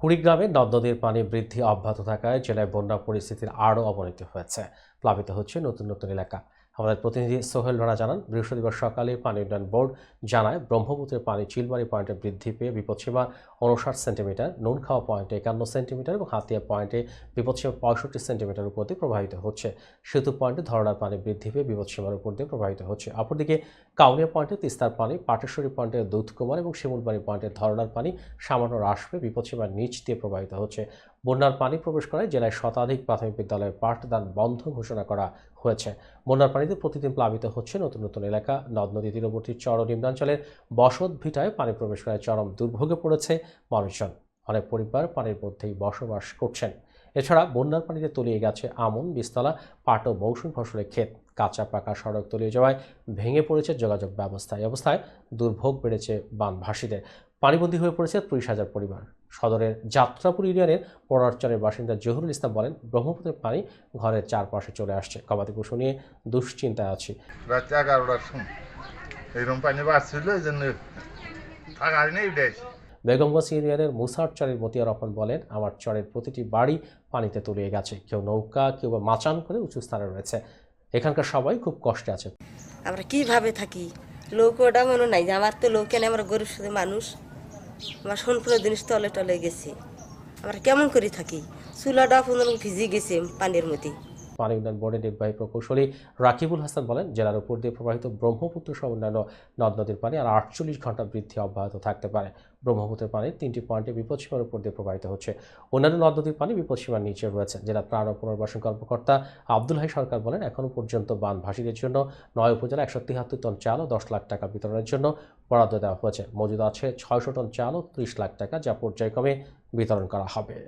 কুড়িগ্রামে নদ নদীর পানি বৃদ্ধি অব্যাহত থাকায় জেলায় বন্যা পরিস্থিতির আরও অবনতি হয়েছে। প্লাবিত হচ্ছে নতুন নতুন এলাকা। আমাদের প্রতিনিধি সোহেল রানা জানান, বৃহস্পতিবার সকালে পানি উন্নয়ন বোর্ড জানায়, ব্রহ্মপুত্রের পানি চিলমারি পয়েন্টে বৃদ্ধি পেয়ে বিপদসীমা উনষাট সেন্টিমিটার, নুনখাওয়া পয়েন্টে একান্ন সেন্টিমিটার এবং হাতিয়া পয়েন্টে বিপদসীমা পঁয়ষট্টি সেন্টিমিটার উপর দিয়ে প্রবাহিত হচ্ছে। সেতু পয়েন্টে ধরনার পানি বৃদ্ধি পেয়ে বিপদসীমার উপর দিয়ে প্রবাহিত হচ্ছে। অপরদিকে, কাউনিয়া পয়েন্টে তিস্তার পানি, পাটেশ্বরী পয়েন্টে দুধকুমার এবং শিমুলবাড়ি পয়েন্টে ধরনার পানি সামান্য হ্রাস পেয়ে বিপদসীমার নিচ দিয়ে প্রবাহিত হচ্ছে। বন্যার পানি প্রবেশ করায় জেলায় শতাধিক প্রাথমিক বিদ্যালয়ের পাঠদান বন্ধ ঘোষণা করা হয়েছে। বন্যার পানিতে প্রতিদিন প্লাবিত হচ্ছে নতুন নতুন এলাকা। নদ নদী তীরবর্তী চর নিম্নাঞ্চলের বসত ভিটায় পানি প্রবেশ করায় চরম দুর্ভোগে পড়েছে মানুষজন। অনেক পরিবার পানির মধ্যেই বসবাস করছেন। এছাড়া বন্যার পানিতে তলিয়ে গেছে আমন, বিস্তলা, পাট ও মৌসুম ফসলের ক্ষেত। কাঁচা পাকা সড়ক তলিয়ে যাওয়ায় ভেঙে পড়েছে যোগাযোগ ব্যবস্থা। এই অবস্থায় দুর্ভোগ বেড়েছে বানভাসীদের। পানিবন্দী হয়ে পড়েছে ত্রিশ হাজার পরিবার। সদরের যাত্রাপুর ইউনিয়নের পড়ারচরের বাসিন্দা জহুরুল ইসলাম বলেন ব্রহ্মপুত্রের পানি ঘরের চারপাশে চলে আসছে। গবাদি পশু নিয়ে দুশ্চিন্তায় আছি। রাত এগারোটার সময় এইরকম পানি বাড়ছিল এই জন্য থাকার নেই বেগমগঞ্জ ইউনিয়নের মুসার চরের মতিয়া রহমান বলেন আমার চরের প্রতিটি বাড়ি পানিতে তলিয়ে গেছে। কেউ নৌকা কেউ বা মাচান করে উঁচু স্থানে রয়েছে। এখানকার সবাই খুব কষ্টে আছে। আমরা কীভাবে থাকি? লোক ওটা মনে নাই যে আমার তো লোক কেন আমরা গরিব সাথে মানুষ। আমার সোনপুরের জিনিস তলে টলে গেছে। আমরা কেমন করে থাকি? চুলাটা পুনর ভিজে গেছে পানির মধ্যে। পানি উন্নয়ন বোর্ডের নির্বাহী প্রকৌশলী রাকিবুল হাসান বলেন, জেলার উপর দিয়ে প্রবাহিত ব্রহ্মপুত্র সহ অন্যান্য নদ নদীর পানি আর আটচল্লিশ ঘণ্টা বৃদ্ধি অব্যাহত থাকতে পারে। ব্রহ্মপুত্রের পানি তিনটি পয়েন্টে বিপদসীমার উপর দিয়ে প্রবাহিত হচ্ছে। অন্যান্য নদ নদীর পানি বিপদসীমার নিচে রয়েছে। জেলা ত্রাণ ও পুনর্বাসন কর্মকর্তা আব্দুল হাই সরকার বলেন, এখনও পর্যন্ত বানভাসীদের জন্য নয় উপজেলা একশো তিয়াত্তর টন চাল ও দশ লাখ টাকা বিতরণের জন্য বরাদ্দ দেওয়া হয়েছে। মজুদ আছে ছয়শো টন চাল ও ত্রিশ লাখ টাকা যা পর্যায়ক্রমে বিতরণ করা হবে।